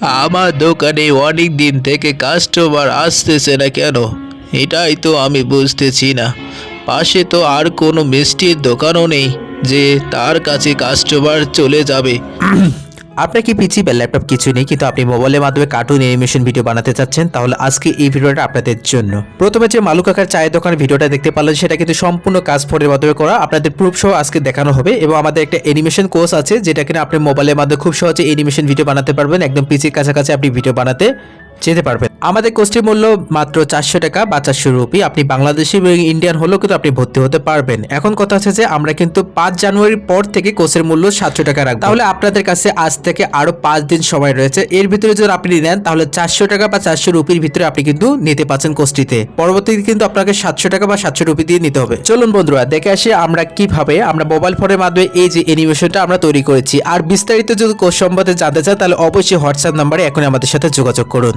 আমার দোকানে অনেক দিন থেকে কাস্টমার আসতেছে না কেন? এটাই তো আমি বুঝতেছি না। পাশে তো আর কোনো মিষ্টির দোকানও নেই যে তার কাছে কাস্টমার চলে যাবে। আপনার কি পিসি বা ল্যাপটপ কিছু নেই, কিন্তু আপনি মোবাইলের মাধ্যমে কার্টুন অ্যানিমেশন ভিডিও বানাতে চাচ্ছেন, তাহলে আজকে এই ভিডিওটা আপনাদের জন্য। প্রথমে যে মালু কাকার চায়ের দোকানের ভিডিওটা দেখতে পারলেন, সেটা কিন্তু সম্পূর্ণ কাজ ফোনের মাধ্যমে করা। আপনাদের প্রুফ সহ আজকে দেখানো হবে, এবং আমাদের একটা অ্যানিমেশন কোর্স আছে, যেটা কিনা আপনি মোবাইলের মাধ্যমে খুব সহজে অ্যানিমেশন ভিডিও বানাতে পারবেন, একদম পিছিয়ে কাছাকাছি আপনি ভিডিও বানাতে যেতে পারবেন। আমাদের কোর্সটির মূল্য মাত্র চারশো টাকা বা চারশো রুপি। আপনি বাংলাদেশি এবং ইন্ডিয়ান হলেও কিন্তু আপনি ভর্তি হতে পারবেন। এখন কথা হচ্ছে যে, আমরা কিন্তু পাঁচ জানুয়ারির পর থেকে কোর্সের মূল্য সাতশো টাকা রাখব। তাহলে আপনাদের কাছে আজ থেকে আরও পাঁচ দিন সময় রয়েছে। এর ভিতরে যদি আপনি নেন, তাহলে চারশো টাকা বা চারশো রুপির ভিতরে আপনি কিন্তু নিতে পারছেন কোর্সটিতে। পরবর্তীতে কিন্তু আপনাকে সাতশো টাকা বা সাতশো রুপি দিয়ে নিতে হবে। চলুন বন্ধুরা, দেখে আসি আমরা কীভাবে আমরা মোবাইল ফোনের মাধ্যমে এই যে অ্যানিমেশনটা আমরা তৈরি করেছি। আর বিস্তারিত যদি কোর্স সম্বন্ধে জানতে চান, তাহলে অবশ্যই হোয়াটসঅ্যাপ নাম্বারে এখন আমাদের সাথে যোগাযোগ করুন।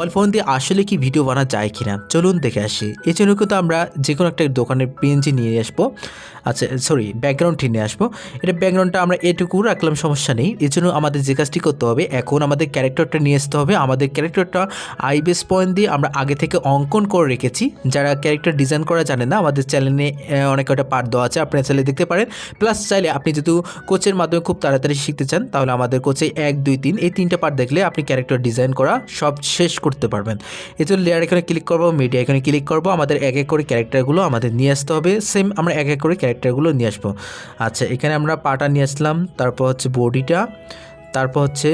মোবাইল ফোন দিয়ে আসলে কি ভিডিও বানা যায় কিনা? চলুন দেখে আসি। জন্য কিন্তু আমরা যে কোনো একটা দোকানের পিএনজি নিয়ে আসব। আচ্ছা সরি ব্যাকগ্রাউন্ডটি নিয়ে আসব। এটা ব্যাকগ্রাউন্ডটা আমরা এটুকু রাখলাম, সমস্যা নেই। এর জন্য আমাদের যে কাজটি করতে হবে, এখন আমাদের ক্যারেক্টারটা নিয়ে আসতে হবে। আমাদের ক্যারেক্টারটা আইবিএস পয়েন্ট দিয়ে আমরা আগে থেকে অঙ্কন করে রেখেছি। যারা ক্যারেক্টার ডিজাইন করা জানে না, আমাদের চ্যানেলে অনেক কয়টা পার্ট দেওয়া আছে, আপনার চ্যানেলে দেখতে পারেন। প্লাস চাইলে আপনি যেহেতু কোচের মাধ্যমে খুব তাড়াতাড়ি শিখতে চান, তাহলে আমাদের কোচে এক, দুই, তিন, এই তিনটা পার্ট দেখলে আপনি ক্যারেক্টার ডিজাইন করা সব শেষ করতে পারবেন। এই জন্য লেয়ার এখানে ক্লিক করব মিডিয়া এখানে ক্লিক করব, আমাদের এক এক করে ক্যারেক্টারগুলো আমাদের নিয়ে আসতে হবে। সেম আমরা এক এক করে ক্যারেক্টারগুলো নিয়ে আসব। আচ্ছা এখানে আমরা পাটা নিয়ে আসলাম, তারপর হচ্ছে বডিটা তারপর হচ্ছে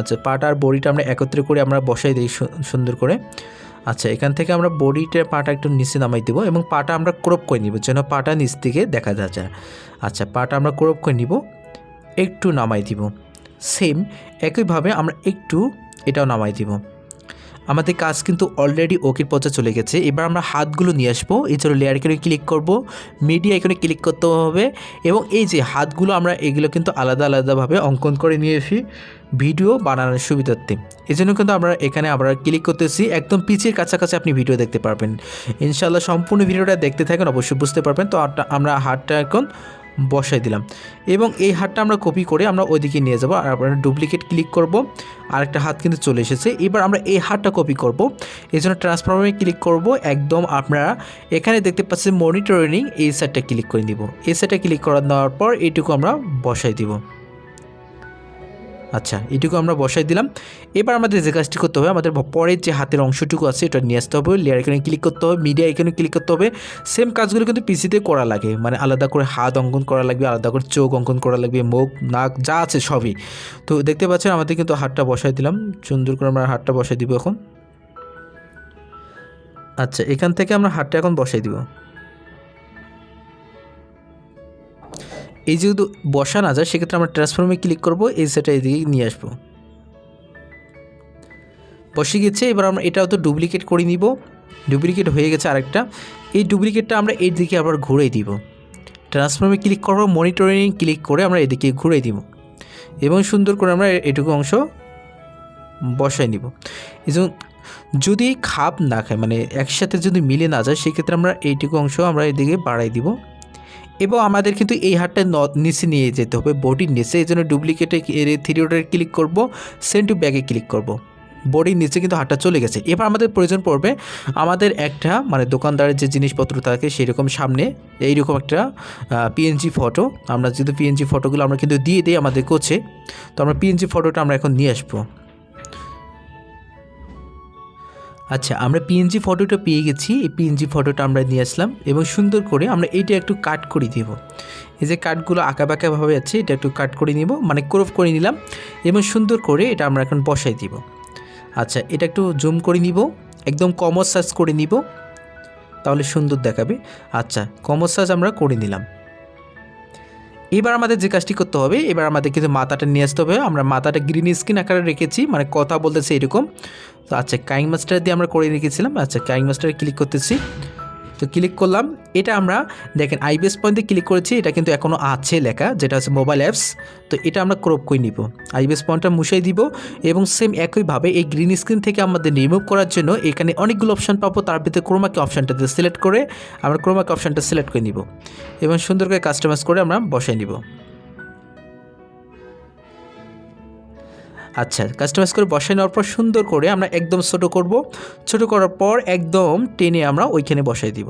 আচ্ছা পাটা আর বডিটা আমরা একত্রে করে আমরা বসাই দিই সুন্দর করে। আচ্ছা এখান থেকে আমরা বডিটা পাটা একটু নিচে নামাই দেবো এবং পাটা আমরা ক্রপ করে নিব যেন পাটা নিচ থেকে দেখা যায়। আচ্ছা পাটা আমরা ক্রপ করে নিব, একটু নামাই দিব। সেম একইভাবে আমরা একটু এটাও নামাই দিব। আমাদের কাজ কিন্তু অলরেডি ওকের পর্যায়ে চলে গেছে। এবার আমরা হাতগুলো নিয়ে আসব। এছাড়া লেয়ার এখানে ক্লিক করব। মিডিয়া এখানে ক্লিক করতে হবে। এবং এই যে হাতগুলো আমরা এগুলো কিন্তু আলাদা আলাদাভাবে অঙ্কন করে নিয়ে এসি ভিডিও বানানোর সুবিধার্থে। এই জন্য কিন্তু আমরা এখানে আবার ক্লিক করতেছি। একদম পিচের কাছাকাছি আপনি ভিডিও দেখতে পারবেন। ইনশাল্লাহ সম্পূর্ণ ভিডিওটা দেখতে থাকেন, অবশ্যই বুঝতে পারবেন। তো আমরা হাতটা এখন বসাই দিলাম। এবং এই হাতটা আমরা কপি করে আমরা ওইদিকে নিয়ে যাব আর আমরা ডুপ্লিকেট ক্লিক করব। আরেকটা হাত কিন্তু চলে এসেছে। এবার আমরা এই হাতটা কপি করব। এই জন্য ট্রান্সফর্মে ক্লিক করব। একদম আপনারা এখানে দেখতে পাচ্ছেন মনিটরিং এই সাইডটা ক্লিক করে নিব। এই সাইডটা ক্লিক করা দেওয়ার পর এইটুকু আমরা বসাই দিব। আচ্ছা এটুকু আমরা বসাই দিলাম। এবার আমাদের যে কাজটি করতে হবে, আমাদের পরের যে হাতের অংশটুকু আছে, এটা নিয়ে আসতে হবে। লেয়ার এখানে ক্লিক করতে হবে মিডিয়া এখানে ক্লিক করতে হবে। সেম কাজগুলো কিন্তু পিসিতে করা লাগে। মানে আলাদা করে হাত অঙ্কন করা লাগবে, আলাদা করে চোখ অঙ্কন করা লাগবে, মুখ, নাক, যা আছে সবই। তো দেখতে পাচ্ছেন, আমাদের কিন্তু হাতটা বসাই দিলাম। সুন্দর করে আমরা হাতটা বসাই দিব এখন। আচ্ছা এখান থেকে আমরা হাতটা এখন বসাই দিব। এই যেহেতু বসা না যায়, সেক্ষেত্রে আমরা ট্রান্সফর্মে ক্লিক করব, এই সেটা এদিকে নিয়ে আসব। বসে গেছে, এবার আমরা এটাও তো ডুপ্লিকেট করে নিব। ডুপ্লিকেট হয়ে গেছে আরেকটা। এই ডুপ্লিকেটটা আমরা এই দিকে আবার ঘুরে দিব। ট্রান্সফর্মে ক্লিক করব মনিটরিং ক্লিক করে আমরা এদিকে ঘুরে দিব। এবং সুন্দর করে আমরা এটুকু অংশ বসাই নিব। জন্য যদি খাপ না খায় মানে একসাথে যদি মিলে না যায়, সেক্ষেত্রে আমরা এইটুকু অংশ আমরা এদিকে বাড়াই দিব। এবং আমাদের কিন্তু এই হাটটা নিচে নিয়ে যেতে হবে। বডির নিচে এই জন্য ডুপ্লিকেটে থ্রিওটারে ক্লিক করব সেন্ড টু ব্যাগে ক্লিক করব। বডির নিচে কিন্তু হাটটা চলে গেছে। এবার আমাদের প্রয়োজন পড়বে আমাদের একটা মানে দোকানদারের যে জিনিসপত্র থাকে সেরকম সামনে, এইরকম একটা পিএনজি ফটো আমরা যেহেতু পিএনজি ফটোগুলো আমরা কিন্তু দিয়ে দিই আমাদের কোচে তো আমরা পিএনজি ফটোটা আমরা এখন নিয়ে আসব। আচ্ছা আমরা পিএনজি ফটোটা পেয়ে গেছি। এই পিএনজি ফটোটা আমরা নিয়ে আসলাম এবং সুন্দর করে আমরা এইটা একটু কাট করে দেব। এই যে কাটগুলো আঁকা বাঁকাভাবে আছে, এটা একটু কাট করে নিব মানে ক্রপ করে নিলাম এবং সুন্দর করে এটা আমরা এখন বসাই দিব। আচ্ছা এটা একটু জুম করে নিব, একদম কমর সাইজ করে নিব, তাহলে সুন্দর দেখাবে। আচ্ছা কমর সাইজ আমরা করে নিলাম। এবার আমাদের যে কাজটি করতে হবে, এবার আমাদের কিন্তু মাথাটা নিয়ে আসতে হবে। আমরা মাথাটা গ্রিন স্ক্রিন আকারে রেখেছি মানে কথা বলতেছে এরকম। তো আচ্ছা কাইং মাস্টার দিয়ে আমরা করে রেখেছিলাম। আচ্ছা কাইং মাস্টারে ক্লিক করতেছি। তো ক্লিক করলাম। এটা আমরা দেখেন আইবিএস পয়েন্টে ক্লিক করেছি, এটা কিন্তু এখনও আছে লেখা, যেটা হচ্ছে মোবাইল অ্যাপস তো এটা আমরা ক্রপ করে নিব। আইবিএস পয়েন্টটা মুছাই দিব এবং সেম একইভাবে এই গ্রিন স্ক্রিন থেকে আমাদের রিমুভ করার জন্য এখানে অনেকগুলো অপশান পাবো। তার ভিতরে ক্রোমাকে অপশানটাতে সিলেক্ট করে আমরা ক্রোমাকে অপশানটা সিলেক্ট করে নিব। এবং সুন্দর করে কাস্টমাইজ করে আমরা বসাই নিব। আচ্ছা কাস্টমাইজ করে বসায় নেওয়ার পর সুন্দর করে আমরা একদম ছোট করব। ছোট করার পর একদম টেনে আমরা ওইখানে বসাই দিব।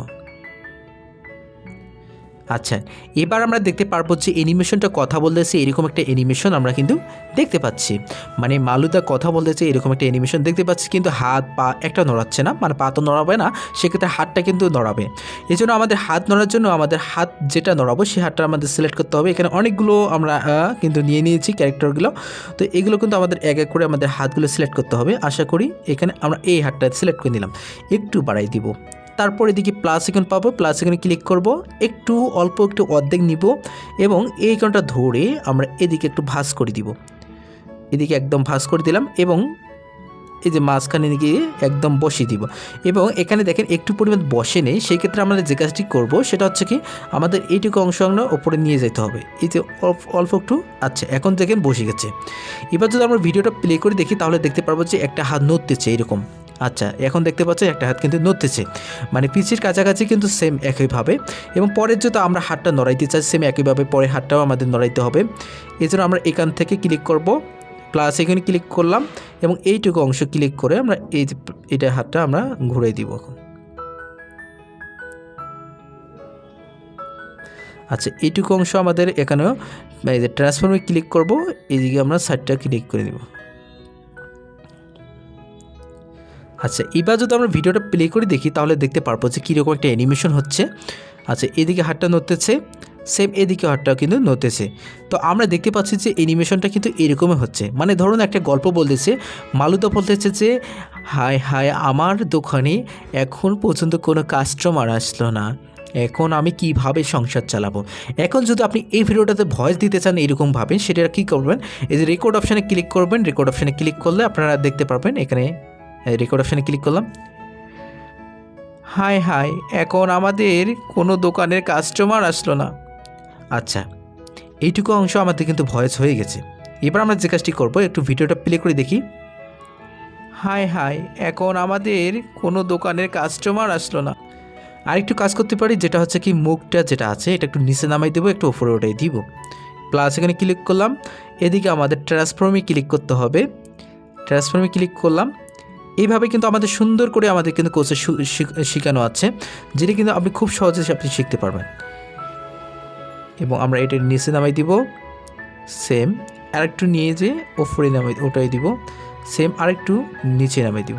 আচ্ছা এবার আমরা দেখতে পারব যে অ্যানিমেশনটা কথা বলতেছে এরকম একটা অ্যানিমেশন আমরা কিন্তু দেখতে পাচ্ছি। মানে মালুদা কথা বলতেছে এরকম একটা অ্যানিমেশন দেখতে পাচ্ছি, কিন্তু হাত, পা একটা নড়াচ্ছে না। মানে পা তো নড়াবে না, সেক্ষেত্রে হাতটা কিন্তু নড়াবে। এই জন্য আমাদের হাত নড়ার জন্য আমাদের হাত যেটা নড়াবো, সেই হাতটা আমাদের সিলেক্ট করতে হবে। এখানে অনেকগুলো আমরা কিন্তু নিয়ে নিয়েছি ক্যারেক্টারগুলো। তো এগুলো কিন্তু আমাদের এক এক করে আমাদের হাতগুলো সিলেক্ট করতে হবে। আশা করি এখানে আমরা এই হাতটা সিলেক্ট করে নিলাম। একটু বাড়াই দিব। তারপর এদিকে প্লাস আইকন পাবো প্লাস আইকনে ক্লিক করব, একটু অল্প একটু অর্ধেক নিব এবং এই আইকনটা ধরে আমরা এদিকে একটু ভাঁজ করে দিব। এদিকে একদম ভাঁজ করে দিলাম এবং এই যে মাঝখানে গিয়ে একদম বসিয়ে দিব। এবং এখানে দেখেন একটু পরিমাণ বসে নেই, সেই ক্ষেত্রে আমরা যে কাজটি করব সেটা হচ্ছে কি, আমাদের এইটুকু অংশ আমরা ওপরে নিয়ে যেতে হবে। এই যে অল্প একটু আচ্ছা এখন দেখেন বসে গেছে। এবার যদি আমরা ভিডিওটা প্লে করে দেখি তাহলে দেখতে পারব যে একটা হাত নড়তেছে এরকম। আচ্ছা এখন দেখতে পাচ্ছি একটা হাত কিন্তু নড়তেছে। মানে পিচের কাছাকাছি কিন্তু সেম একইভাবে এবং পরের যদি আমরা হাতটা নড়াইতে চাই সেম একইভাবে পরের হাতটাও আমাদের নড়াইতে হবে। এই জন্য আমরা এখান থেকে ক্লিক করব প্লাস এখানে ক্লিক করলাম এবং এইটুকু অংশ ক্লিক করে আমরা এই এটা হাতটা আমরা ঘুরে দিব এখন। আচ্ছা এইটুকু অংশ আমাদের এখানেও, এই যে ট্রান্সফর্মে ক্লিক করব, এইদিকে আমরা সাইডটা ক্লিক করে দেব। আচ্ছা এবার যদি আমরা ভিডিওটা প্লে করে দেখি, তাহলে দেখতে পারব যে কীরকম একটা অ্যানিমেশন হচ্ছে। আচ্ছা এদিকে হাতটা নড়তেছে সেম এদিকে হাতটাও কিন্তু নড়তেছে। তো আমরা দেখতে পাচ্ছি যে অ্যানিমেশনটা কিন্তু এরকমই হচ্ছে। মানে ধরুন একটা গল্প বলতেছে, মালুদা বলতেছে যে হায় হায় আমার দোকানে এখন পর্যন্ত কোনো কাস্টমার আসলো না। এখন আমি কীভাবে সংসার চালাবো? এখন যদি আপনি এই ভিডিওটাতে ভয়েস দিতে চান এরকমভাবে সেটা কী করবেন? এই যে রেকর্ড অপশানে ক্লিক করবেন রেকর্ড অপশানে ক্লিক করলে আপনারা দেখতে পারবেন এখানে রেকর্ড অপশানে ক্লিক করলাম। হাই হাই এখন আমাদের কোনো দোকানের কাস্টমার আসলো না। আচ্ছা এইটুকু অংশ আমাদের কিন্তু ভয়েস হয়ে গেছে। এবার আমরা যে কাজটি করব, একটু ভিডিওটা প্লে করে দেখি। হাই হাই এখন আমাদের কোনো দোকানের কাস্টমার আসলো না। আরেকটু কাজ করতে পারি, যেটা হচ্ছে কি, মুখটা যেটা আছে, এটা একটু নিচে নামাই দেবো, একটু উপরে ওটাই দিব। প্লাস এখানে ক্লিক করলাম। এদিকে আমাদের ট্রান্সফর্মে ক্লিক করতে হবে। ট্রান্সফর্মে ক্লিক করলাম। এইভাবে কিন্তু আমাদের সুন্দর করে আমাদের কিন্তু কোর্সে শেখানো আছে, যেটা কিন্তু আপনি খুব সহজে আপনি শিখতে পারবেন। এবং আমরা এটা নিচে নামাই দিব সেম আরেকটু নিয়ে যে ওপরে নামাই, ওটাই দিব সেম আরেকটু নিচে নামাই দিব।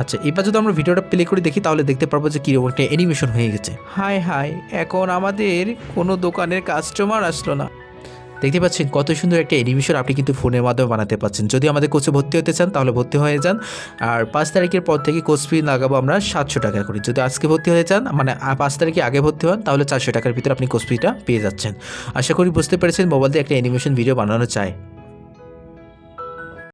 আচ্ছা এবার যদি আমরা ভিডিওটা প্লে করে দেখি, তাহলে দেখতে পারব যে কীরকম একটা অ্যানিমেশন হয়ে গেছে। হাই হাই এখন আমাদের কোনো দোকানের কাস্টমার আসলো না। দেখতে পাচ্ছেন কত সুন্দর একটা অ্যানিমেশন আপনি কিন্তু ফোনের মাধ্যমে বানাতে পাচ্ছেন। যদি আমাদের কোচে ভর্তি হতে চান, তাহলে ভর্তি হয়ে যান। আর পাঁচ তারিখের পর থেকে কোচ ফি লাগাবো আমরা সাতশো টাকা করে। যদি আজকে ভর্তি হয়ে যান মানে পাঁচ তারিখে আগে ভর্তি হন, তাহলে চারশো টাকার ভিতরে আপনি কোচ ফিটা পেয়ে যাচ্ছেন। আশা করি বুঝতে পেরেছেন মোবাইল দিয়ে একটা অ্যানিমেশন ভিডিও বানানো চায়